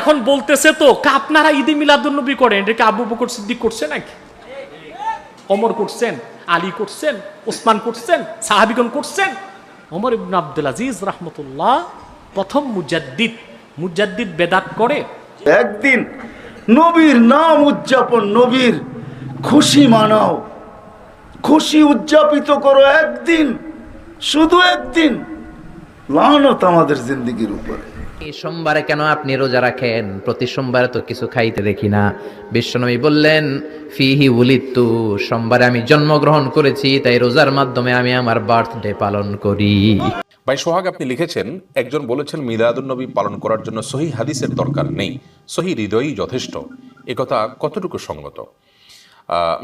এখন বলতেছে তো আপনারা ঈদে মিলাদুন্নবী করেন? এটাকে আবু বকর সিদ্দিক করছে নাকি? অমর করছেন, আলী করছেন, ওসমান করছেন, সাহাবিগণ করছেন। অমর ইবন আব্দুল আজিজ রহমতুল্লাহ প্রথম মুজাদ্দিদ মুজাদ্দিদ বেদাত করে। একদিন নবীর নাম উদযাপন, নবীর খুশি মানাও। খুশি উদযাপিত করো একদিন, শুধু একদিন। লানত আমাদের জিন্দগির উপরে। এই সোমবারে কেন আপনি রোজা রাখেন? প্রতি সোমবারে তো কিছু খাইতে দেখি না। বিশ্বনবী বললেন, ফিহি উলিত্তু, সোমবারে আমি জন্মগ্রহণ করেছি, তাই রোজার মাধ্যমে আমি আমার বার্থডে পালন করি। ভাই, সোহাগ, আপনি লিখেছেন, একজন বলেছেন মিলাদুন্নবী পালন করার জন্য সহি হাদিসের দরকার নেই। সহি হৃদয়ই যথেষ্ট। একথা কতটুকু সঙ্গত?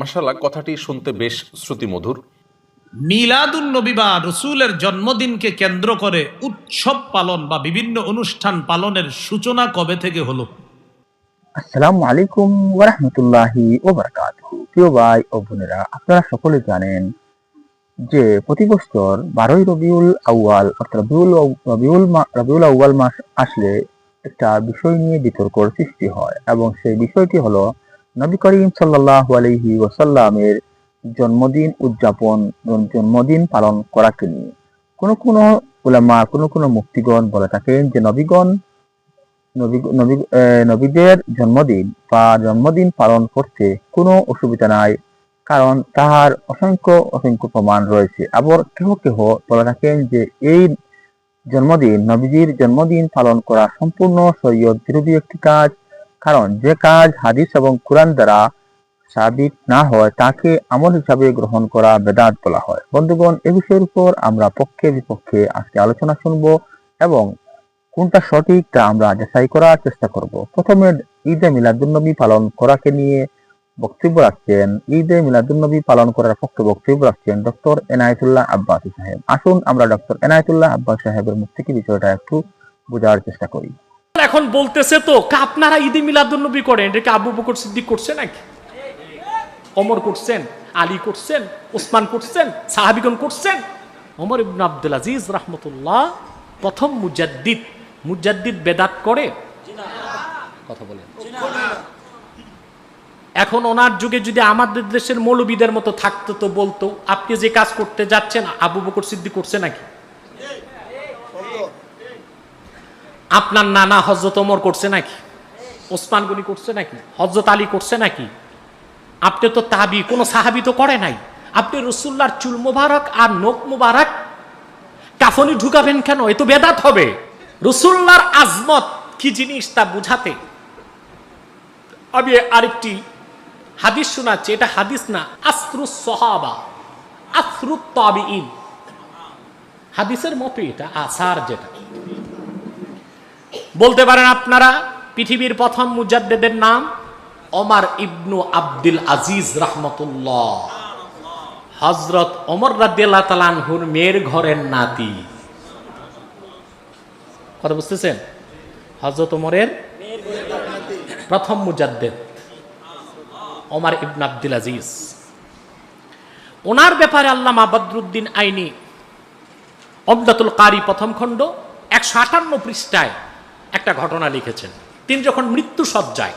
মাসাল্লাহ কথাটি শুনতে বেশ শ্রুতিমধুর। মিলাদুন নবী বা রসুলের জন্মদিনকে কেন্দ্র করে উৎসব পালন বা বিভিন্ন অনুষ্ঠান পালনের সূচনা কবে থেকে হলো? আসসালামু আলাইকুম ওরহমতুল্লাহি প্রিয় ভাই ও বোনেরা, আপনারা সকলে জানেন যে প্রতি বছর বারোই রবিউল আউয়াল, অর্থাৎ রবিউল রবিউল রবিউল আউয়াল মাস আসলে একটা বিষয় নিয়ে বিতর্কর সৃষ্টি হয় এবং সেই বিষয়টি হলো নবী করিম সাল্লাল্লাহু আলাইহি ওয়াসাল্লামের জন্মদিন উদযাপন জন্মদিন পালন করাকে নিয়ে। কোন কোন উলামা, কোন কোন মুক্তিগণ বলে থাকেন যে নবীগণ নবীদের জন্মদিন বা জন্মদিন পালন করতে কোনো অসুবিধা নাই, কারণ তাহার অসংখ্য অসংখ্য প্রমাণ রয়েছে। আবার কেহ কেহ বলে থাকেন যে এই জন্মদিন, নবীজির জন্মদিন পালন করা সম্পূর্ণ শরীয়ত বিরোধী একটি কাজ, কারণ যে কাজ হাদিস এবং কোরআন দ্বারা সাবিত না হয়, তাকে আমল হিসাবে গ্রহণ করা বেদাত বলা হয়। বন্ধুগণ, এ বিষয়ের উপর আমরা পক্ষে বিপক্ষে আজকে আলোচনা শুনব এবং কোনটা সঠিক তা আমরা যাচাই করার চেষ্টা করব। প্রথমে ঈদে মিলাদুন্নবী পালন করাকে নিয়ে বক্তব্য রাখছেন। ঈদে মিলাদুন্নবী পালন করার পক্ষে বক্তব্য রাখছেন ডক্টর এনায়েতুল্লাহ আব্বাসী সাহেব। আসুন আমরা ডক্টর এনায়েতুল্লাহ আব্বাস সাহেবের মুখ থেকে বিষয়টা একটু বোঝার চেষ্টা করি। এখন বলতেছে তো আপনারা ঈদে মিলাদুন্নবী করেন? এটাকে আবু বকর সিদ্দিক করছে নাকি? অমর করছেন, আলী করছেন ওসমান করছেন, সাহাবিগণ করছেন। অমর ইবন আব্দুল আজিজ রহমতুল্লাহ প্রথম মুজাদ্দিদ মুজাদ্দিদ বেদাত করে। কথা বলেন। এখন ওনার যুগে যদি আমাদের দেশের মৌলবীদের মতো থাকতো তো বলতো, আপনি যে কাজ করতে যাচ্ছেন, আবু বকর সিদ্দিক করছে নাকি? আপনার নানা হজরত ওমর করছে নাকি? ওসমান গনি করছে নাকি? হজরত আলী করছে নাকি? আপনি তো তাবি, কোনো সাহাবি তো করে নাই। আপনি রসুল্লার চুল মোবারক আর নোক মোবারক কাফনি ঢুকাবেন কেন? এ তো বেদাত হবে। রসুল্লার আজমত কি জিনিস তা বুঝাতে। আমি আরেকটি হাদিস শোনাচ্ছি, এটা হাদিস না, আশ্রু সহাবা, আশ্রু তাবিইন হাদিসের মতো এটা, আসার যেটা। বলতে পারেন আপনারা, পৃথিবীর প্রথম মুজাদ্দেদের নাম ওমর ইবনু আব্দুল আজিজ রহমতুল্লাহ। হজরত ওমর রাদিয়াল্লাহ মেয়ের ঘরের নাতি। কথা বুঝতেছেন? হজরত ওমরের প্রথম মুজাদ্দেদ, ওমর ইবন আব্দুল আজিজ। ওনার ব্যাপারে আল্লামা বদরুদ্দিন আইনি অবদাতুল কারি প্রথম খণ্ড একশো আটান্ন পৃষ্ঠায় একটা ঘটনা লিখেছেন। তিনি যখন মৃত্যু সজ্জায়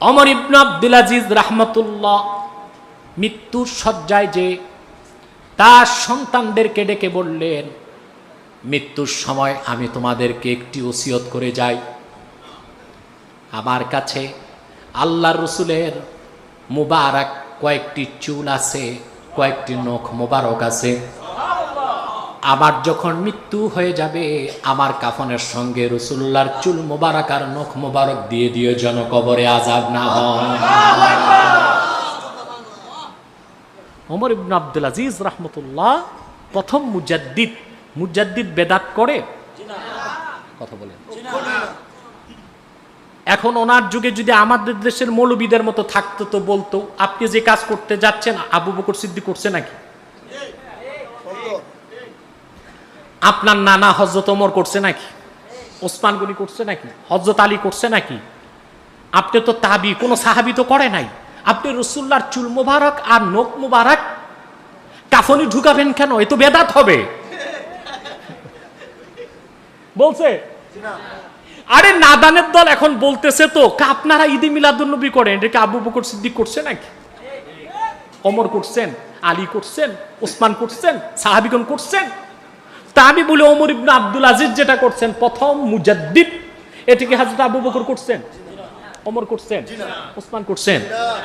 অমর ইবন আব্দুল আজিজ রাহমাতুল্লাহ মৃত্যুর শয্যায় যে তার সন্তানদেরকে ডেকে বললেন, মৃত্যুর সময় আমি তোমাদেরকে একটি ওসিয়ত করে যাই। আমার কাছে আল্লাহ রসুলের মুবারক কয়েকটি চুল আছে, কয়েকটি নখ মোবারক আছে। আমার যখন মৃত্যু হয়ে যাবে, আমার কাফনের সঙ্গে রসুল্লার চুল মোবারক আর নখ মোবারক দিয়ে দিও যেন কবরে আজাব না ওমর ইবন আব্দুল আজিজ রহমতুল্লাহ প্রথম মুজাদ্দিদ মুজাদ্দিদ বেদাত করে। কথা বলেন। এখন ওনার যুগে যদি আমাদের দেশের মৌলবীদের মতো থাকতো তো বলতো, আপনি যে কাজ করতে যাচ্ছেন, আবু বকর সিদ্ধি করছে নাকি? আপনার নানা হজরত ওমর করছে নাকি? ওসমান গনি করছে নাকি? হজরত আলী করছে নাকি? আপনি তো তাবি, কোনো সাহাবি তো করে নাই। আপনি রসুল্লার চুল মুবারক আর নোক মুবারক কাফনি ঢুকাবেন কেন? এ তো বেদাত হবে। বলছে, আরে নাদানের দল এখন বলতেছে তো আপনারা ঈদে মিলাদুন্নবী করেন? এটাকে আবু বকর সিদ্দিক করছে নাকি? অমর করছেন, আলী করছেন, ওসমান করছেন, সাহাবিগণ করছেন? তা আমি বলি ওমর ইবনে আব্দুল আজিজ যেটা করছেন, প্রথম মুজাদ্দিদ। এটাকে হাজরত আবু বকর করছেন অমর করছেন, ওসমান করছেন,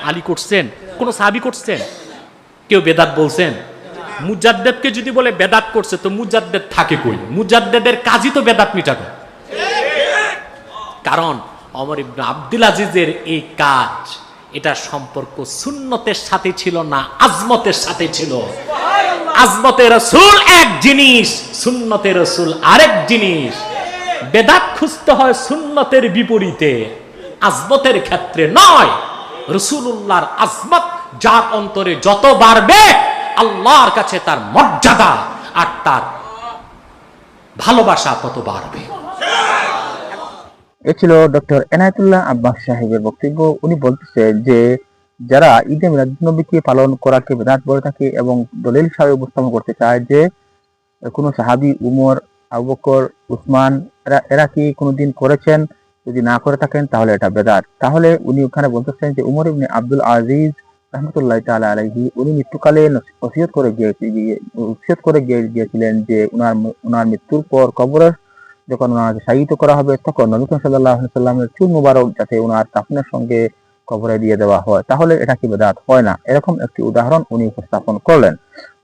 আলী করছেন, কোন সাহাবি করছেন? কেউ বেদাত বলছেন? মুজাদ্দেদকে যদি বলে বেদাত করছে, তো মুজাদ্দেদ থাকে কই? মুজাদ্দেদের কাজই তো বেদাত মিটানো। কারণ অমর ইবনে আব্দুল আজিজের এই কাজ, এটা সম্পর্ক সুন্নতের সাথে ছিল না, আজমতের সাথে ছিল। আজমতে রসুল এক জিনিস, সুন্নতে রসুল আরেক জিনিস। বেদাত খুঁজতে হয় সুন্নতের বিপরীতে, আজমতের ক্ষেত্রে নয়। রসুল্লাহর আজমত যার অন্তরে যত বাড়বে, আল্লাহর কাছে তার মর্যাদা আর তার ভালোবাসা তত বাড়বে। এ ছিল ডক্টর এনায়তুল্লাহ আব্বাস সাহেবের বক্তব্য। উনি বলতেছে যে যারা ঈদে মিলাদুন্নবীকে পালন করাকে বেদাত বলে থাকে এবং দলিল হিসাবে উপস্থাপন করতে চায় যে, কোনো সাহাবি উমর, আবু বকর, উসমান, এরা এরা কি কোনোদিন করেছেন? যদি না করে থাকেন, তাহলে এটা বেদাত। তাহলে উনি ওখানে বলতেছেন যে, উমর ইবনে আব্দুল আজিজ রহমতুল্লাহ তাআলা আলাইহি, উনি মৃত্যুকালে ওসিয়ত করে ওসিয়ত করে গিয়ে গিয়েছিলেন যে, উনার উনার মৃত্যুর পর কবরের যখন ওনাকে শায়িত করা হবে, তখন নবী আলাইহি সাল্লামের চুল মুবারক যাতে ওনার কাফনের সঙ্গে কবরে দিয়ে দেওয়া হয়, তাহলে এটা কি বেদাত হয় না। এরকম একটি উদাহরণ উনি উপস্থাপন করলেন।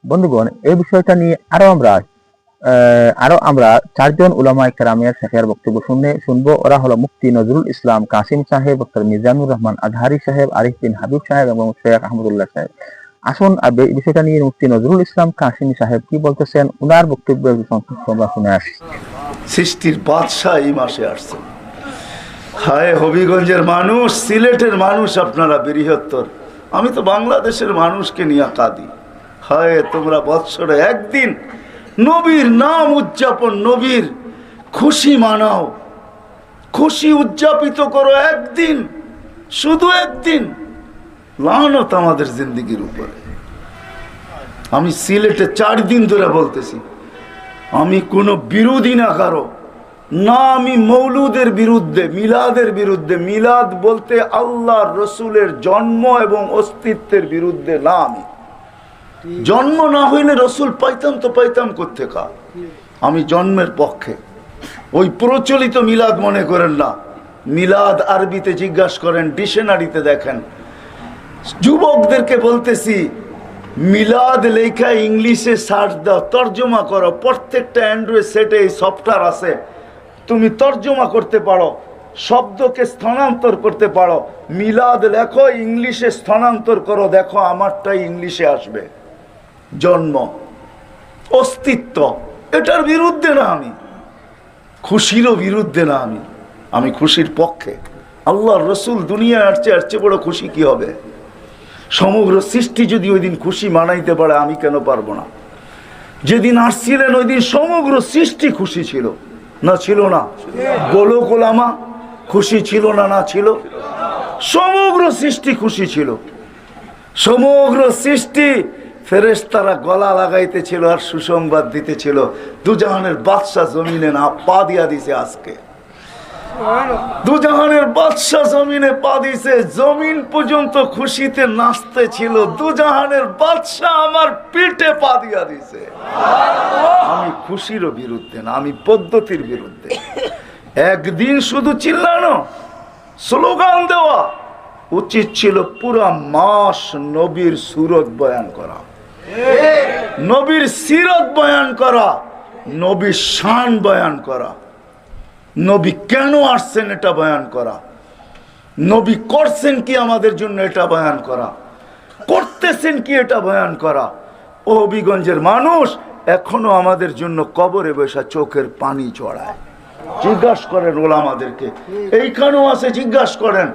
বন্ধুগণ, এই বিষয়টা নিয়ে আরও আমরা আরও আমরা চারজন উলামা কেরামের শেখের বক্তব্য শুনে, শুনব। ওরা হলো মুফতি নজরুল ইসলাম কাসিম সাহেব, ডক্টর মিজানুর রহমান আজহারি সাহেব, আরিফ বিন হাবিব সাহেব এবং শেখ আহমদুল্লাহ সাহেব। আসুন এই বিষয়টা নিয়ে মুফতি নজরুল ইসলাম কাসিম সাহেব কি বলতেছেন, উনার বক্তব্য সংক্ষিপ্ত আমরা শুনে আসি। সৃষ্টির বাদশাহ এই মাসে আসছেন। হায় হবিগঞ্জের মানুষ, সিলেটের মানুষ আপনারা বৃহত্তর। আমি তো বাংলাদেশের মানুষকে নিয়ে কাঁদি। হায়, তোমরা বৎসরে একদিন নবীর নাম উদযাপন, নবীর খুশি মানাও। খুশি উদযাপিত করো একদিন, শুধু একদিন। লানত আমাদের জিন্দিগির উপরে। আমি সিলেটে চার দিন ধরে বলতেছি, আমি কোনো বিরোধী না কারও। না আমি মৌলুদের বিরুদ্ধে মিলাদের বিরুদ্ধে মিলাদ বলতে আল্লাহ রসুলের জন্ম এবং অস্তিত্বের বিরুদ্ধে না আমি। জন্ম না হইলে রসুল পাইতাম তো পাইতাম কোথেকা আমি জন্মের পক্ষে। ওই প্রচলিত মিলাদ মনে করেন না। মিলাদ আরবিতে জিজ্ঞাসা করেন ডিকশনারিতে দেখেন। যুবকদেরকে বলতেছি মিলাদ লেখা ইংলিশে সার্চ দাও তর্জমা করো। প্রত্যেকটা অ্যান্ড্রয়েড সেটে এই সফটওয়্যার আছে। তুমি তর্জমা করতে পারো, শব্দকে স্থানান্তর করতে পারো। মিলাদ লেখো, ইংলিশে স্থানান্তর করো, দেখো আমারটাই ইংলিশে আসবে। জন্ম, অস্তিত্ব, এটার বিরুদ্ধে না আমি। খুশিরও বিরুদ্ধে না আমি আমি খুশির পক্ষে। আল্লাহ রসুল দুনিয়া আসছে আসছে বড় খুশি কি হবে? সমগ্র সৃষ্টি যদি ওই দিন খুশি মানাইতে পারে, আমি কেন পারব না? যেদিন আসছিলেন, ওই দিন সমগ্র সৃষ্টি খুশি ছিল। না ছিল না। গোলক ওলামা খুশি ছিল না না ছিল। সমগ্র সৃষ্টি খুশি ছিল। সমগ্র সৃষ্টি ফেরেশতারা গলা লাগাইতেছিল আর সুসংবাদ দিতেছিল। দুজাহানের বাদশাহ জমিনে না, পা দিয়া দিছে আজকে। দুজাহানের বাদশাহ জমিনে পা দিছে জমিন পর্যন্ত খুশিতে নাচতে ছিল। দুজাহানের বাদশাহ আমার পিঠে পা দিয়া দিছে আমি খুশিরও বিরুদ্ধে না আমি পদ্ধতির বিরুদ্ধে। একদিন শুধু চিল্লানো স্লোগান দেওয়া উচিত ছিল পুরা মাস নবীর সুরত বয়ান করা। নবীর সিরত বয়ান করা নবীর শান বয়ান করা। নবী কেন আসছেন এটা বয়ান করা? নবী করছেন কি আমাদের জন্য এটা বয়ান করা? করতেছেন কি এটা বয়ান করা? ও হবিগঞ্জের মানুষ এখনও আমাদের জন্য কবরে বসা চোখের পানি চড়ায়। জিজ্ঞাসা করেন ওলামাদেরকে। এইখানেও আছে, জিজ্ঞাসা করেন,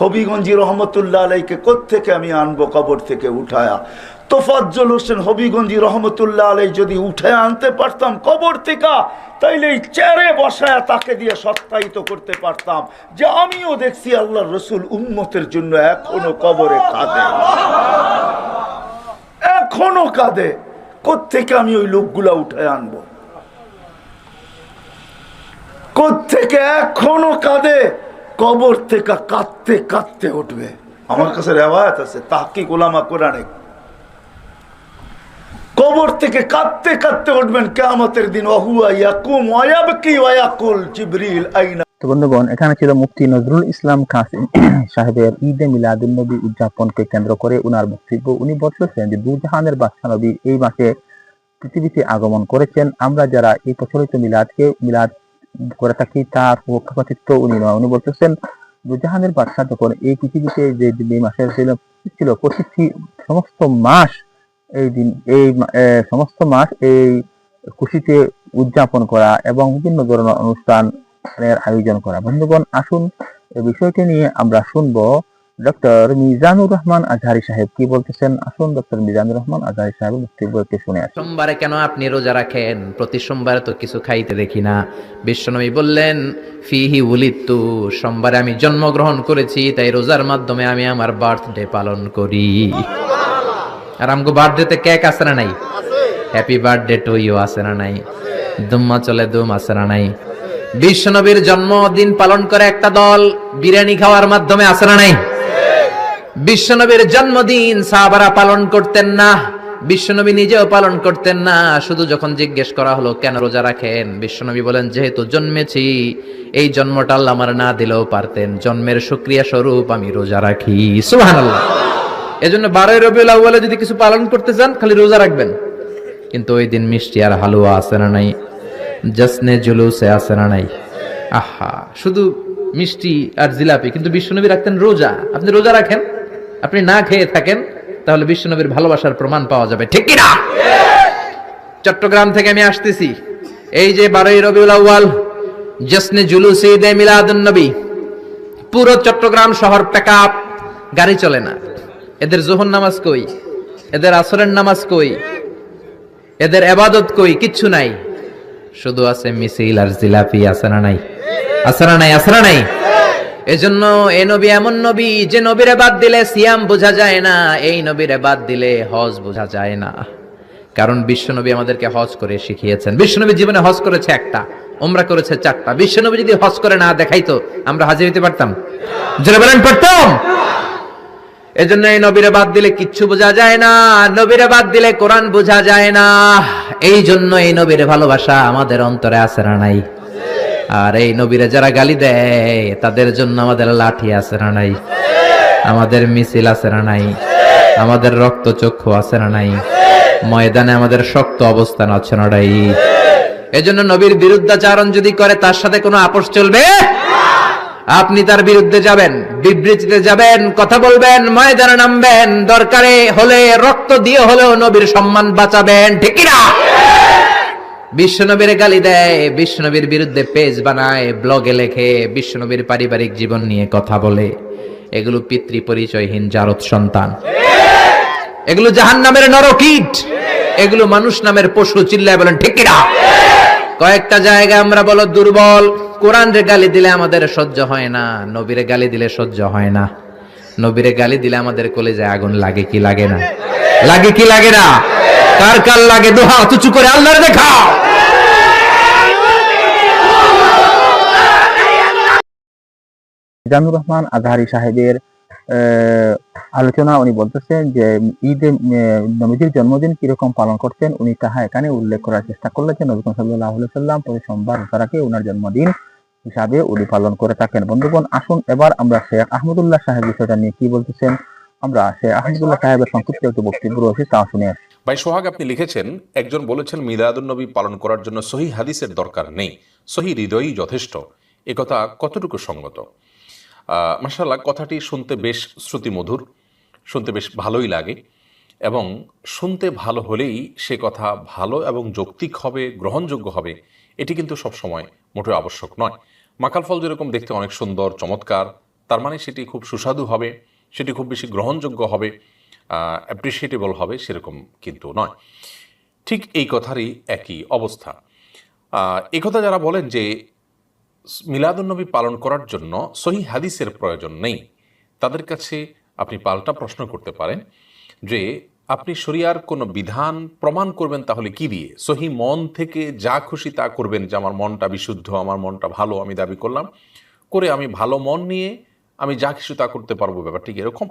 হবিগঞ্জি রহমতুল্লাহ আলাইকে কোত্থেকে আমি আনব কবর থেকে উঠায়া? তোফাজ্জল হোসেন হবিগঞ্জি রহমতুল্লাহ আলাই যদি উঠে আনতে পারতাম কবর থেকে, তাইলে এই চেয়ারে বসায়া তাকে দিয়ে সত্যায়িত করতে পারতাম। যে আমিও দেখছি আল্লাহ রসুল উম্মতের জন্য এখনও কবরে কাঁদে। এখনও কাঁদে। কোত্থেকে আমি ওই লোকগুলা উঠে আনব? কোত্থেকে এখনও কাঁদে? কবর থেকে কাঁদতে কাঁদতে উঠবে। আমার কাছে রেওয়ায়ত আছে তাহকি গোলামা কোরআনে কবর থেকে কাঁদতে কাঁদতে উঠবেন কেয়ামতের দিন। বন্ধুগণ, এখানে ছিল মুফতি নজরুল ইসলাম কাসিম, সাহেবের ঈদে উদযাপনকে কেন্দ্র করে উনার বক্তব্য। উনি যে দুজাহানের বাদশাহ নবী এই মাসে পৃথিবীতে আগমন করেছেন। আমরা যারা এই প্রচলিত মিলাদকে, মিলাদ করে থাকি, তার পক্ষপাতিত্ব উনি নয়। উনি বলতেছেন দুজাহানের বাদশাহ যখন এই পৃথিবীতে যে মাসে ছিল প্রতিটি সমস্ত মাস এই দিন, এই সমস্ত মাস এই খুশিতে উদযাপন করা এবং বিভিন্ন ধরনের অনুষ্ঠানের আয়োজন করা। বন্ধুগণ, আসুন এই বিষয়টি নিয়ে আমরা শুনব ডক্টর মিজানুর রহমান আজহারি সাহেব। কি বলতেছেন? আসুন ডক্টর মিজানুর রহমান আজহারি সাহেব একটু শুনে আসি। সোমবারে কেন আপনি রোজা রাখেন? প্রতি সোমবারে তো কিছু খাইতে দেখি না। বিশ্বনবী বললেন, ফিহি উলিত্তু, সোমবারে আমি জন্মগ্রহণ করেছি, তাই রোজার মাধ্যমে আমি আমার বার্থডে পালন করি। আর আমগো বার্থডেতে কেক আছে না নাই? হ্যাপি বার্থডে টু ইউ আছে না নাই? দুম্মা চলে, দুম আছে না নাই? বিশ্বনবীর জন্মদিন পালন করে একটা দল বিরিয়ানি খাওয়ার মাধ্যমে আছে না নাই? বিশ্বনবীর জন্মদিন সাহাবারা পালন করতেন না, বিশ্বনবী নিজেও পালন করতেন না। শুধু যখন জিজ্ঞেস করা হলো, কেন রোজা রাখেন? বিশ্বনবী বলেন, যেহেতু জন্মেছি, এই জন্মটা আল্লাহ আমার না দিলেও পারতেন। জন্মের সুক্রিয়া স্বরূপ আমি রোজা রাখি। সুবহানাল্লাহ। এজন্য বারোই রবিউল আউ্বালে যদি কিছু পালন করতে চান, খালি রোজা রাখবেন। কিন্তু ওই দিন মিষ্টি আর হালুয়া আছে না নাই? জসনে জুলুসে আছে না নাই? আহা, শুধু মিষ্টি আর জিলাপি, কিন্তু বিশ্বনবী রাখতেন রোজা। আপনি রোজা রাখেন, আপনি না খেয়ে থাকেন, তাহলে বিশ্বনবীর ভালোবাসার প্রমাণ পাওয়া যাবে। ঠিক কিনা? চট্টগ্রাম থেকে আমি আসতেছি। এই যে বারোই রবিউল আউ্বাল জসনে জুলুসে ঈদে মিলাদুন নবী। পুরো চট্টগ্রাম শহর প্যাকআপ গাড়ি চলে না। এদের জোহর নামাজ কই? এদের আসরের নামাজ কই? এদের এবাদত কই? কিচ্ছু নাই। শুধু আছে মিছিল আর জিলাপি, আছে না নাই? আছে না নাই? আছে না নাই? এজন্য এ নবী এমন নবী যে নবীরে বাদ দিলে সিয়াম বোঝা যায় না, এই নবীরে বাদ দিলে হজ বোঝা যায় না। কারণ বিশ্বনবী আমাদেরকে হজ করে শিখিয়েছেন। বিশ্বনবী জীবনে হজ করেছে একটা ওমরা করেছে চারটা। বিশ্বনবী যদি হজ করে না দেখাইতো, আমরা হাজির হইতে পারতাম? জোরে বলেন, পারতাম? এজন্য এই নবীরে বাদ দিলে কিচ্ছু বোঝা যায় না নবীরে বাদ দিলে কোরআন বোঝা যায় না। এই জন্য এই নবীর ভালোবাসা আমাদের অন্তরে আছে না নাই। আর এই নবীরে যারা গালি দেয়, তাদের জন্য আমাদের লাঠি আছে না নাই। আমাদের মিছিল আছে না নাই। আমাদের রক্ত চক্ষু আছে না নাই। ময়দানে আমাদের শক্ত অবস্থান আছে না নাই। এজন্য নবীর বিরুদ্ধাচারণ যদি করে, তার সাথে কোনো আপোষ চলবে? আপনি তার বিরুদ্ধে যাবেন, বিবৃতিতে যাবেন, কথা বলবেন, ময়দানে নামবেন, দরকারে হলে রক্ত দিয়ে হলেও নবীর সম্মান বাঁচাবেন, ঠিক না বিশ্বনবীর গালি দেয়, বিশ্বনবীর বিরুদ্ধে পেজ বানায়, ব্লগে লেখে, বিশ্বনবীর পারিবারিক জীবন নিয়ে কথা বলে। এগুলো পিতৃ পরিচয়হীন জারত সন্তান। এগুলো জাহান নামের নরকীট। এগুলো মানুষ নামের পশু চিল্লায় বলেন, ঠিক কয়েকটা জায়গা আমরা বলো দুর্বল। কোরআন রে গালি দিলে আমাদের সহ্য হয় না, নবীরে গালি দিলে সহ্য হয় না। নবীরে গালি দিলে আমাদের কলেজে আগুন লাগে কি লাগে না? লাগে কি লাগে না? কার কার লাগে? দোহা তুচু করে আল্লাহর দেখাও মিজানুর রহমান আজহারি সাহেবের আলোচনা উনি বলতেছেন যে ঈদে নবীজির জন্মদিন কীরকম পালন করতেন, উনি তাহা এখানে উল্লেখ করার চেষ্টা করলেন যে নবী সাল্লাহ সাল্লাম প্রতি সোমবার রোজা রাখে ওনার জন্মদিন হিসাবে উনি পালন করে থাকেন। বন্ধুগণ, আসুন এবার আমরা শেখ আহমদুল্লাহ সাহেব বিষয়টা নিয়ে কি বলতেছেন, আমরা শেখ আহমদুল্লাহ সাহেবের সংক্ষিপ্ত একটু বক্তব্য রয়েছে তা শুনে ভাই, সোহাগ, আপনি লিখেছেন, একজন বলেছেন, মিলাদুন নবী পালন করার জন্য সহি হাদিসের দরকার নেই, সহি হৃদয়ই যথেষ্ট। একথা কতটুকু সঙ্গত? মাসাল্লাহ কথাটি শুনতে বেশ শ্রুতিমধুর, শুনতে বেশ ভালোই লাগে এবং শুনতে ভালো হলেই সে কথা ভালো এবং যৌক্তিক হবে, গ্রহণযোগ্য হবে, এটি কিন্তু সবসময় মোটেও আবশ্যক নয়। মাকাল ফল যেরকম দেখতে অনেক সুন্দর, চমৎকার, তার মানে সেটি খুব সুস্বাদু হবে, সেটি খুব বেশি গ্রহণযোগ্য হবে অ্যাপ্রিসিয়েটেবল হবে সেরকম কিন্তু নয়। ঠিক এই কথারই একই অবস্থা। কথা যারা বলেন যে মিলাদুন্নবী পালন করার জন্য সহি হাদিসের প্রয়োজন নেই। তাদের কাছে আপনি পাল্টা প্রশ্ন করতে পারেন যে, আপনি শরিয়ার কোনো বিধান প্রমাণ করবেন তাহলে কি দিয়ে? সহি মন থেকে যা খুশি তা করবেন যে, আমার মনটা বিশুদ্ধ, আমার মনটা ভালো, আমি দাবি করলাম। করে আমি ভালো মন নিয়ে আমি যা কিছু তা করতে পারব। ব্যাপারটি এরকম?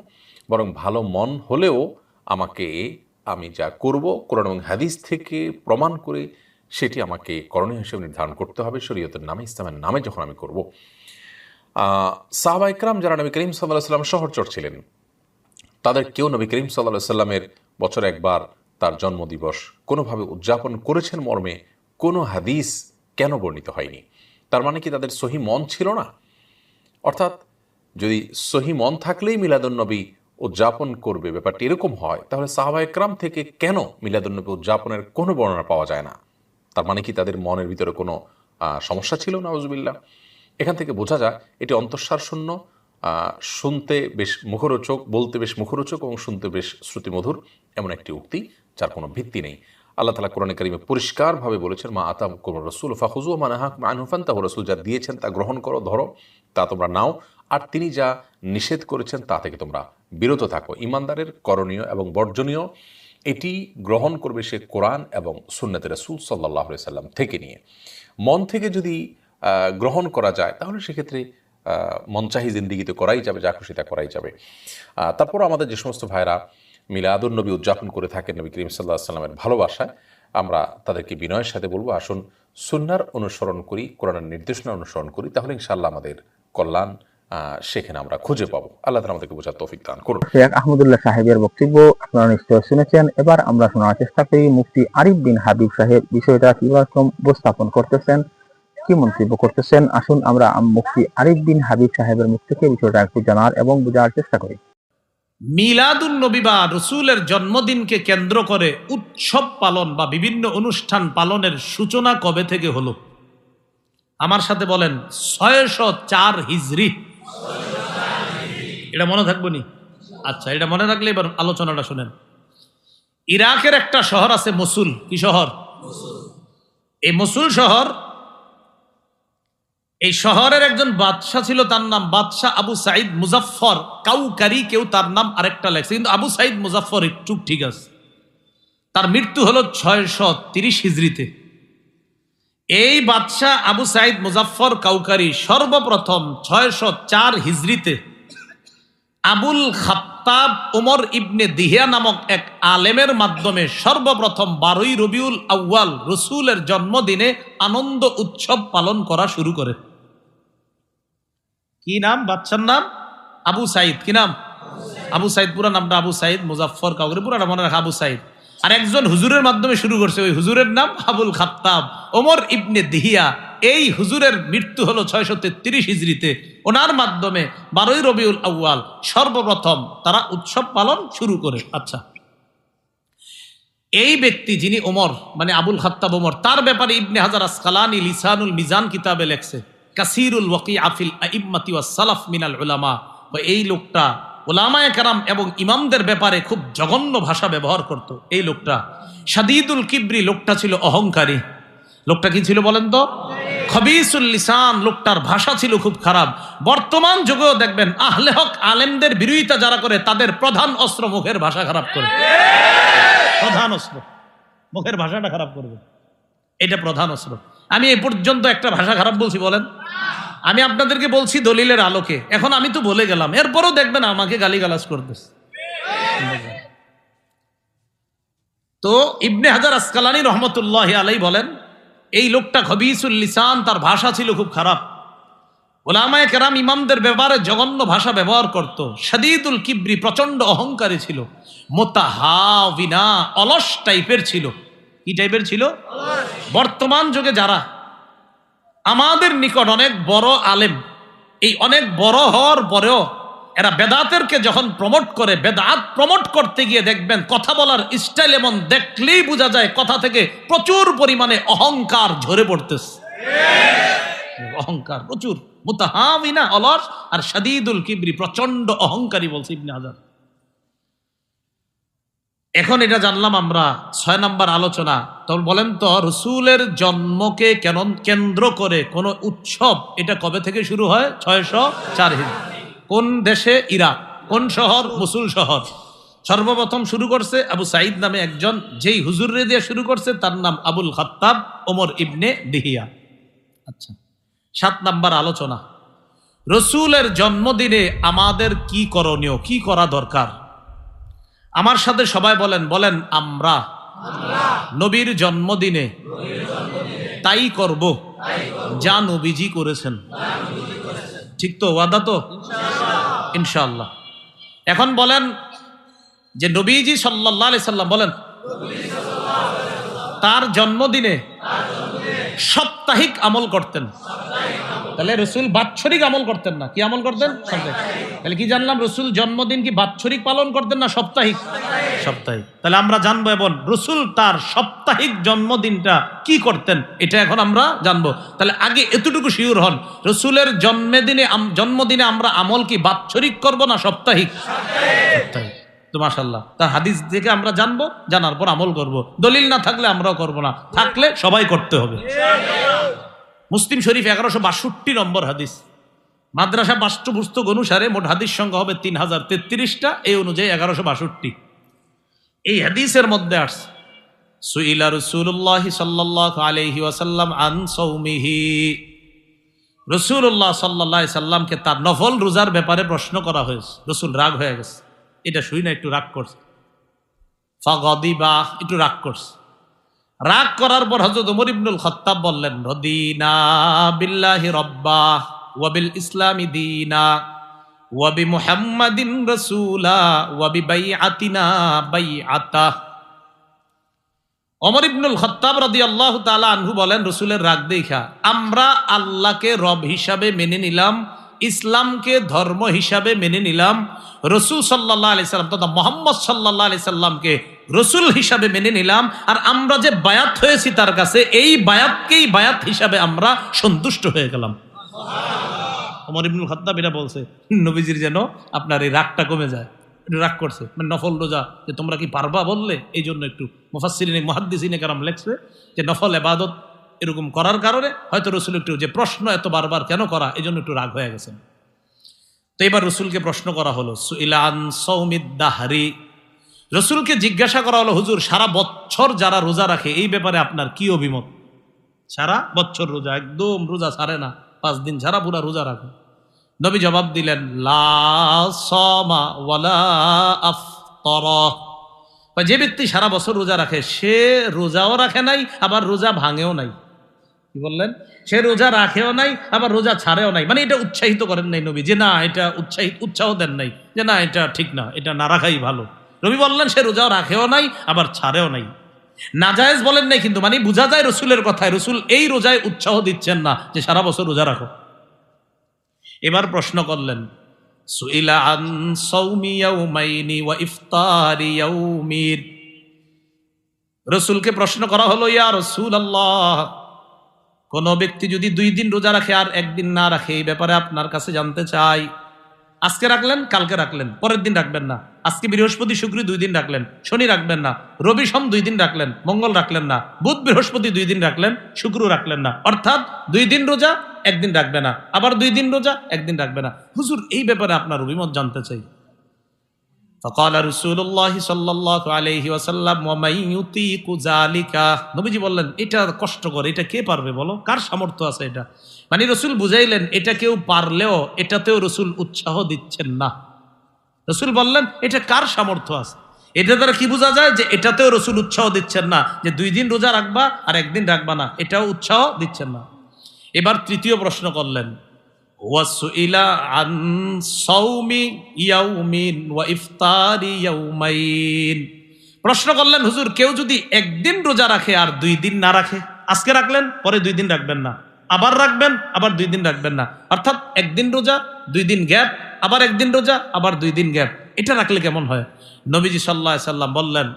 বরং ভালো মন হলেও আমাকে আমি যা করব, কোরআন এবং হাদিস থেকে প্রমাণ করে সেটি আমাকে করণীয় হিসেবে নির্ধারণ করতে হবে। শরীয়তের নামে, ইসলামের নামে যখন আমি করব। সাহবা ইকরাম যারা নবী করিম সাল্লাহ সাল্লাম শহরচর ছিলেন, তাদের কেউ নবী করিম সাল্লাহ সাল্লামের বছর একবার তার জন্মদিবস কোনোভাবে উদযাপন করেছেন মর্মে কোনো হাদিস কেন বর্ণিত হয়নি? তার মানে কি তাদের সহি মন ছিল না? অর্থাৎ যদি সহি মন থাকলেই মিলাদুন্নবী উদযাপন করবে, ব্যাপারটি এরকম হয়, তাহলে সাহাবা একরাম থেকে কেন মিলাদুন্নবী উদযাপনের কোনো বর্ণনা পাওয়া যায় না? তার মানে কি তাদের মনের ভিতরে কোনো সমস্যা ছিল? নাউজুবিল্লাহ। এখান থেকে বোঝা যায়, এটি অন্তঃসার শূন্য শুনতে বেশ মুখরোচক, বলতে বেশ মুখরোচক এবং শুনতে বেশ শ্রুতিমধুর এমন একটি উক্তি, যার কোনো ভিত্তি নেই। আল্লাহ তালা কোরআন করিমে পরিষ্কারভাবে বলেছেন, মা আতা কোন রসুল ফাহুজু মানাহাক মানহুফান তাহ রসুল যা দিয়েছেন, তা গ্রহণ করো, ধরো, তা তোমরা নাও। আর তিনি যা নিষেধ করেছেন, তা থেকে তোমরা বিরত থাকো। ইমানদারের করণীয় এবং বর্জনীয়। এটি গ্রহণ করবে সে কোরআন এবং সুন্নতের রসুল সাল্লাহ সাল্লাম থেকে নিয়ে। মন থেকে যদি গ্রহণ করা যায়, তাহলে সেক্ষেত্রে মনচাহি জিন্দিগিতে করাই যাবে, যা খুশি তা করাই যাবে। তারপর আমাদের যে সমস্ত ভাইরা মিলাদুল নবী উদযাপন করে থাকেন নবী করিম সাল্লাহ সাল্লামের ভালোবাসায়, আমরা তাদেরকে বিনয়ের সাথে বলব, আসুন সুন্নার অনুসরণ করি, কোরআনের নির্দেশনা অনুসরণ করি, তাহলে ইনশাল্লাহ আমাদের কল্যাণ সেখানে আমরা খুঁজে পাবো। আল্লাহ তালা আমাদেরকে বোঝার তৌফিক দান করুন। শেখ আহমদুল্লাহ সাহেবের বক্তব্য আপনারা নিশ্চয় শুনেছেন। এবার আমরা শোনার চেষ্টা করি মুফতি আরিফ বিন হাবিব সাহেব বিষয়টা কীরকম উপস্থাপন করতেছেন কি মন্তব্য করতেছেন? আসুন আমরা মুফতি আরিফ বিন হাবিব সাহেবের মুখ থেকে বিষয়টা একটু জানার এবং বোঝার চেষ্টা করি। মিলাদুন নবী বা রসুলের জন্মদিনকে কেন্দ্র করে উৎসব পালন বা বিভিন্ন অনুষ্ঠান পালনের সূচনা কবে থেকে হলো? আমার সাথে বলেন ছয়শো চার হিজরি। এটা মনে থাকব নি? আচ্ছা এটা মনে রাখলে এবার আলোচনাটা শোনেন। ইরাকের একটা শহর আছে মসুল। কি শহর? এই মসুল শহর, এই শহরের একজন বাদশাহ ছিল, তার নাম বাদশাহ আবু সাইদ মুজাফফর। কাউকারি কেউ তার নাম আরেকটা লেখছে, কিন্তু আবু সাইদ মুজাফফর একটু ঠিক আছে। তার মৃত্যু হলো ছয়শো তিরিশ হিজড়িতে। এই বাদশাহ আবু সাইদ মুজাফফর কাউকারি সর্বপ্রথম ছয়শো চার হিজড়িতে আবুল খাত্তাব উমর ইবনে দিহিয়া নামক এক আলেমের মাধ্যমে সর্বপ্রথম বারোই রবিউল আউয়াল রসুলের জন্মদিনে আনন্দ উৎসব পালন করা শুরু করে। কি নাম? বাচ্চার নাম? আবু সাইদ। কি নাম? আবু সাইদ। পুরা নামটা আবু সাইদ। মুজাফর কাউকে পুরা মনে রাখা আবু সাইদ। আর একজন হুজুরের মাধ্যমে শুরু করছে, ওই হুজুরের নাম আবুল খাত্তাব। ওমর ইবনে দিহিয়া, এই হুজুরের মৃত্যু হলো ছয়শো তেত্রিশ হিজড়িতে। ওনার মাধ্যমে বারোই রবিউল আউয়াল সর্বপ্রথম তারা উৎসব পালন শুরু করে। আচ্ছা এই ব্যক্তি যিনি ওমর মানে আবুল খাত্তাব ওমর, তার ব্যাপারে ইবনে হাজার আসকালানি লিসানুল মিজান কিতাবে লেখছে, কাসিরুল ওয়াকি আফিল আইম্মাতি ওয়াস সালাফ মিনাল উলামা। এই লোকটা ওলামায়ে কারাম এবং ইমামদের ব্যাপারে খুব জঘন্য ভাষা ব্যবহার করত। এই লোকটা সাদিদুল কিবরি লোকটা ছিল অহংকারী। লোকটা কি ছিল বলেন তো? খবিসুল লিসান লোকটার ভাষা ছিল খুব খারাপ। বর্তমান যুগেও দেখবেন আহলে হক আলেমদের বিরোধিতা যারা করে, তাদের প্রধান অস্ত্র মুখের ভাষা খারাপ করে। প্রধান অস্ত্র। মুখের ভাষাটা খারাপ করবে। এটা প্রধান অস্ত্র। আমি এ পর্যন্ত একটা ভাষা খারাপ বলছি, বলেন। আমি আপনাদেরকে বলছি দলিলের আলোকে। এখন আমি তো বলে গেলাম। এরপরও দেখবেন আমাকে গালিগালাজ করতেছে। তো ইবনে হাজার আসকালানি রহমতুল্লাহ আলাই বলেন, এই লোকটা খবিসুল লিসান, তার ভাষা ছিল খুব খারাপ। ওলামায় কেরাম ইমামদের ব্যাপারে জঘন্য ভাষা ব্যবহার করত। সাদিদুল কিবরি প্রচণ্ড অহংকারী ছিল। মোতাহাবিনা অলস টাইপের ছিল। কি টাইপের ছিল? বর্তমান যুগে যারা আমাদের নিকট অনেক বড় আলেম। এই অনেক বড় হওয়ার পরেও এরা বেদাতেরকে যখন প্রমোট করে, বেদাত প্রমোট করতে গিয়ে দেখবেন কথা বলার স্টাইল এমন দেখলেই বোঝা যায় কথা থেকে প্রচুর পরিমাণে অহংকার ঝরে পড়তেছে। অহংকার প্রচুর। মুতাহামিনা অলস আর শাদিদুল কিবরি প্রচণ্ড অহংকারী বলছে ইবনে হাজার। এখন এটা জানলাম আমরা, ছয় নাম্বার আলোচনা। তখন বলেন তো, রসুলের জন্মকে কেন কেন্দ্র করে কোন উৎসব, এটা কবে থেকে শুরু হয়? ছয়শো চার কোন দেশে? ইরাক। কোন শহর? মুসুল শহর। সর্বপ্রথম শুরু করছে আবু সাইদ নামে একজন, যেই হুজুরে দিয়ে শুরু করছে, তার নাম আবুল খাত্তাব ওমর ইবনে দিহিয়া। আচ্ছা সাত নাম্বার আলোচনা। রসুলের জন্মদিনে আমাদের কি করণীয়? কি করা দরকার? আমার সাথে সবাই বলেন বলেন, আমরা। নবীর জন্মদিনে তাই করব। যা নবীজি করেছেন। ঠিক তো, ওয়াদা তো? ইনশাল্লাহ এখন বলেন যে নবীজি সাল্লাহ সাল্লাম বলেন, তার জন্মদিনে সাপ্তাহিক আমল করতেন। তাহলে রসুল বাৎসরিক আমল করতেন না। কি আমল করতেন? তাহলে কি জানলাম? রসুল জন্মদিন কি বাৎসরিক পালন করতেন না সাপ্তাহিক? সাপ্তাহিক। তাহলে আমরা জানব এবং রসুল তার সাপ্তাহিক জন্মদিনটা কি করতেন, এটা এখন আমরা জানব। তাহলে আগে এতটুকু শিওর হন, রসুলের জন্মদিনে জন্মদিনে আমরা আমল কি বাৎসরিক করব না সাপ্তাহিক? সাপ্তাহিক। তো মাসাল্লাহ তার হাদিস থেকে আমরা জানব, জানার পর আমল করব। দলিল না থাকলে আমরাও করব না। থাকলে সবাই করতে হবে। মুসলিম শরীফ এগারোশো বাষট্টি নম্বর হাদিস। মাদ্রাসা পাঠ্যপুস্তক অনুসারে মোট হাদিস সংখ্যা হবে তিন হাজার তেত্রিশটা, এই অনুযায়ী এগারোশো বাষট্টি। এই হাদিসের মধ্যে আসছে, সুইলা রসুল্লাহ সাল্লাহ আলহি ওয়াসাল্লাম আন সৌমিহি। রসুল্লাহ সাল্লাহ সাল্লামকে তার নফল রোজার ব্যাপারে প্রশ্ন করা হয়েছে। রসুল রাগ হয়ে গেছে। এটা শুই না, একটু রাগ করছে। ফাগদিবা, একটু রাগ করছে। রাগ করার পর হজরত উমর ইবনুল খত্তাব বললেন, রদিনা বিল্লাহি রব্বা ওয়াবিল ইসলামি দিনা ওয়াবি মুহাম্মাদিন রাসূলা ওয়াবি বাইআতিনা বাইআতা। অমর ইবনুল খত্তাব রাদিয়াল্লাহু তাআলা আনহু বলেন, রসুলের রাগ দেখা, আমরা আল্লাহকে রব হিসাবে মেনে নিলাম ইসলামকে ধর্ম হিসাবে মেনে নিলাম। রসুল সাল্লাহ আলি সাল্লাম তথা মোহাম্মদ সাল্লাহ আলি সাল্লামকে রসুল হিসাবে মেনে নিলাম। আর আমরা যে বায়াত হয়েছি তার কাছে, এই বায়াতকেই বায়াত হিসাবে আমরা সন্তুষ্ট হয়ে গেলাম। অমর ইবনুল খত্তাব বলছে, নবীজির যেন আপনার এই রাগটা কমে যায়। একটু রাগ করছে। মানে নফল রোজা, যে তোমরা কি পারবা বললে? এই জন্য একটু মুফাসিরিনে মহাদ্দিসিনে কারাম লেখছে যে নফল এবাদত এরকম করার কারণে হয়তো রসুল একটু যে প্রশ্ন এত বারবার কেন করা এই জন্য একটু রাগ হয়ে গেছেন। তো এবার রসুলকে প্রশ্ন করা হলো, সুইলান সৌমিদ দাহারি। রসুলকে জিজ্ঞাসা করা হলো, হুজুর, সারা বছর যারা রোজা রাখে, এই ব্যাপারে আপনার কি অভিমত? সারা বছর রোজা, একদম রোজা ছাড়ে না, পাঁচ দিন ছাড়া পুরা রোজা রাখে। নবী জবাব দিলেন, লা যে ব্যক্তি সারা বছর রোজা রাখে, সে রোজাও রাখে নাই, আবার রোজা ভাঙেও নাই। কি বললেন? সে রোজা রাখেও নাই, আবার রোজা ছাড়েও নাই। মানে এটা উৎসাহিত করেন নাই নবী, যে না, এটা উৎসাহিত, উৎসাহ দেন নাই, যে না, এটা ঠিক না, এটা না রাখাই ভালো। নবী বললেন, সে রোজাও রাখেও নাই, আবার ছাড়েও নাই। নাজায়েজ বলেন নাই কিন্তু মানে বোঝা যায় রসুলের কথায়, রসুল এই রোজায় উৎসাহ দিচ্ছেন না যে সারা বছর রোজা রাখো। এবার প্রশ্ন করলেন, সুইলা আন সৌমি রসুলকে প্রশ্ন করা হলো, ইয়া রসুল আল্লাহ কোন ব্যক্তি যদি দুই দিন রোজা রাখে আর একদিন না রাখে, এই ব্যাপারে আপনার কাছে জানতে চাই। আজকে রাখলেন, কালকে রাখলেন, পরের দিন রাখবেন না। আজকে বৃহস্পতি, শুক্র দুই দিন রাখলেন, শনি রাখবেন না। রবি সোম দুই দিন রাখলেন, মঙ্গল রাখলেন না। বুধ, বৃহস্পতি দুই দিন রাখলেন শুক্র রাখলেন না। অর্থাৎ দুই দিন রোজা, একদিন রাখবে না। আবার দুই দিন রোজা, একদিন রাখবে না। হুজুর, এই ব্যাপারে আপনার অভিমত জানতে চাই। ফকাল রসুল্লাহ সাল্লাহ আলহি ওয়াসাল্লাম জালিকা নবীজি বললেন, এটা কষ্টকর এটা কে পারবে বলো? কার সামর্থ্য আছে এটা? মানে রসুল বুঝাইলেন, এটা কেউ পারলেও এটাতেও রসুল উৎসাহ দিচ্ছেন না। রসুল বললেন, এটা কার সামর্থ্য আছে? এটা দ্বারা কি বোঝা যায় যে এটাতেও রসুল উৎসাহ দিচ্ছেন না, যে দুই দিন রোজা রাখবা আর একদিন রাখবা না, এটাও উৎসাহ দিচ্ছেন না। এবার তৃতীয় প্রশ্ন করলেন ইয়াউমিন ওয়া ইফতারি ইয়াউমাইন প্রশ্ন করলেন, হুজুর, কেউ যদি একদিন রোজা রাখে আর দুই দিন না রাখে, আজকে রাখলেন, পরে দুই দিন রাখবেন না। আবার রাখবেন, আবার দুই দিন রাখবেন না। অর্থাৎ একদিন রোজা, দুই দিন গ্যাপ, আবার একদিন রোজা, আবার দুই দিন গ্যাপ। এটা রাখলে কেমন হয়? নবীজি সাল্লাহ সাল্লাম বললেন,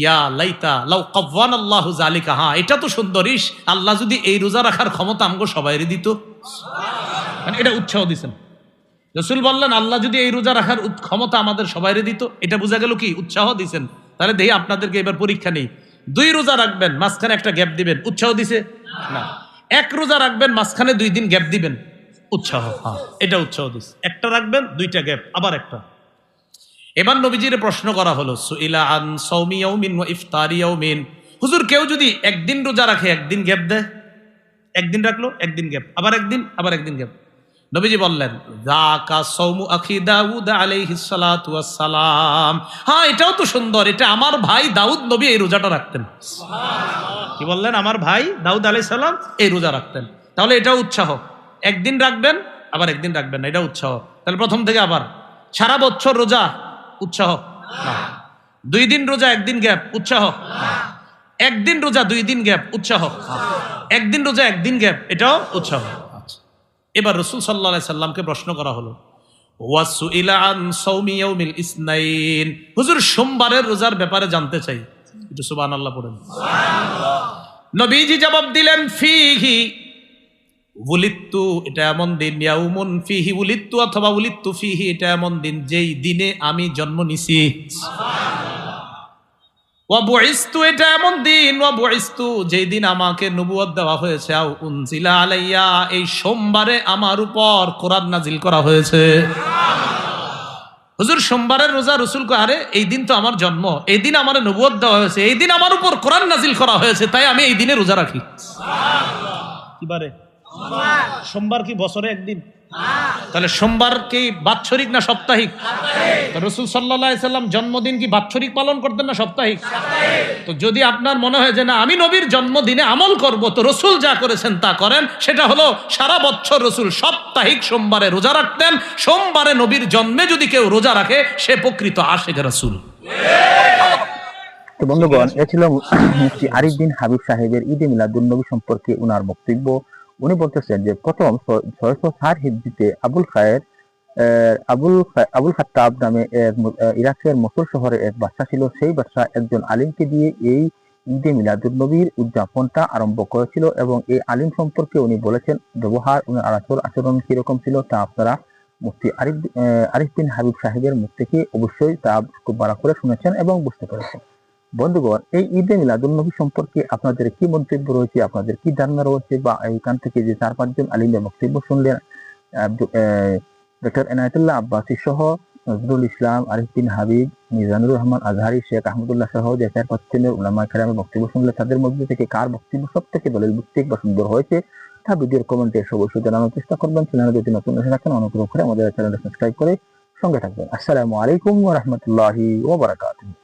ইয়া লাইতা লাউ কব্বান আল্লাহ জালিকা হ্যাঁ এটা তো সুন্দরিস আল্লাহ যদি এই রোজা রাখার ক্ষমতা আমগো সবাইরে দিত। মানে এটা উৎসাহ দিছেন। রসুল বললেন, আল্লাহ যদি এই রোজা রাখার ক্ষমতা আমাদের সবাইরে দিত, এটা বোঝা গেল কি? উৎসাহ দিছেন। তাহলে দেখি আপনাদেরকে এবার পরীক্ষা নেই। দুই রোজা রাখবেন, মাঝখানে একটা গ্যাপ দিবেন। উৎসাহ দিছে? না। এক রোজা রাখবেন, মাঝখানে দুই দিন গ্যাপ দিবেন। উৎসাহ হ্যাঁ এটা উৎসাহ দিছে। একটা রাখবেন, দুইটা গ্যাপ, আবার একটা। এবার নবীজির প্রশ্ন করা হলো, সুইলা আন সৌমি ইয়াউমিন ওয়া ইফতারি হুজুর, কেউ যদি একদিন রোজা রাখে, একদিন গ্যাপ দেয়? একদিন রাখল, একদিন গ্যাপ। আবার একদিন আবার একদিন গ্যাপ। নবীজি বললেন হ্যাঁ এটাও তো সুন্দর এটা আমার ভাই দাউদ নবী এই রোজাটা রাখতেন। কি বললেন? আমার ভাই দাউদ আলাইহিস সালাম? এই রোজা রাখতেন। তাহলে এটাও উৎসাহ। একদিন রাখবেন আবার একদিন রাখবেন না এটা উৎসাহ। তাহলে প্রথম থেকে আবার সারা বছর রোজা উৎসাহ? দুই দিন রোজা একদিন গ্যাপ উৎসাহ? একদিন রোজা দুই দিন গ্যাপ উৎসাহ। একদিন রোজা একদিন গ্যাপ এটাও উৎসাহ। এবার রসুল সাল্লাহ সাল্লামকে প্রশ্ন করা হলো ইসনাইন? হুজুর সোমবারের রোজার ব্যাপারে জানতে চাই। একটু সুবহানাল্লাহ পড়েন। নবীজি জবাব দিলেন ফিহি উলিত্তু এটা এমন দিন ইয়াউমুন ফিহি উলিত্তু অথবা উলিত্তু ফিহি এটা এমন দিন যেই দিনে আমি জন্ম নিছি। ওয়াবুইস্তু এটা এমন দিন ওয়াবুইস্তু যেই দিন আমাকে নবুয়ত দেওয়া হয়েছে। আও উনজিলা আলাইয়া এই সোমবারে আমার উপর কোরআন নাজিল করা হয়েছে। হুজুর সোমবারের রোজা রসুল কো আরে এই দিন তো আমার জন্ম এই দিন আমার নবুয়ত দেওয়া হয়েছে এই দিন আমার উপর কোরআন নাজিল করা হয়েছে তাই আমি এই দিনে রোজা রাখি। কিবারে সোমবার কি বছরে একদিন? তাহলে সোমবার কি বাৎসরিক না সাপ্তাহিক? তো রসুল সাল্লাম জন্মদিন কি বাৎসরিক পালন করতেন না সাপ্তাহিক? তো যদি আপনার মনে হয় যে না আমি নবীর জন্মদিনে আমল করব তো রসুল যা করেছেন তা করেন। সেটা হলো সারা বছর রসুল সাপ্তাহিক সোমবারে রোজা রাখতেন। সোমবারে নবীর জন্মে যদি কেউ রোজা রাখে সে প্রকৃত আশেখ রসুল। তো বন্ধুগণ এ ছিল মুফতি আরিফ বিন হাবিব সাহেবের ঈদে মিলাদুল নবী সম্পর্কে উনার বক্তব্য। উনি বলতেছেন যে, প্রথম ছয়শো ষাট হিজড়িতে আবুল খায়ের আবুল আবুল খাত্তাব নামে এক ইরাকের মসুল শহরে এক বাচ্চা ছিল। সেই বাচ্চা একজন আলিমকে দিয়ে এই ঈদে মিলাদুল নবীর উদযাপনটা আরম্ভ করেছিল এবং এই আলিম সম্পর্কে উনি বলেছেন, ব্যবহার উনি আচর, আচরণ কীরকম ছিল তা আপনারা মুফতি আরিফ আরিফ বিন হাবিব সাহেবের মুখ থেকে অবশ্যই তা খুব ভালো করে শুনেছেন এবং বুঝতে পেরেছেন। বন্ধুগণ, এই ঈদে মিলাদুল নবী সম্পর্কে আপনাদের কি মন্তব্য রয়েছে? আপনাদের কি ধারণা রয়েছে? বা এইখান থেকে যে চার পাঁচজন আলিমের বক্তব্য শুনলেন ডক্টর এনায়তুল্লাহ আব্বাসী সহ নজরুল ইসলাম, আরিফ বিন হাবিব, মিজানুর রহমান, আজহারি, শেখ আহমদুল্লাহ সহ যে চার পাঁচজনের উলামা খেলামের বক্তব্য শুনলে তাদের মধ্যে থেকে কার বক্তব্য সব থেকে দলের ভিত্তিক বা সুন্দর হয়েছে? তা ভিডিওর কমেন্টে অবশ্যই জানানোর চেষ্টা করবেন। চ্যানেলে যদি নতুন এসে থাকেন, অনুগ্রহ করে আমাদের চ্যানেলটা সাবস্ক্রাইব করে সঙ্গে থাকবেন। আসসালামু আলাইকুম রাহমাতুল্লাহি ওয়া বারাকাতুহু।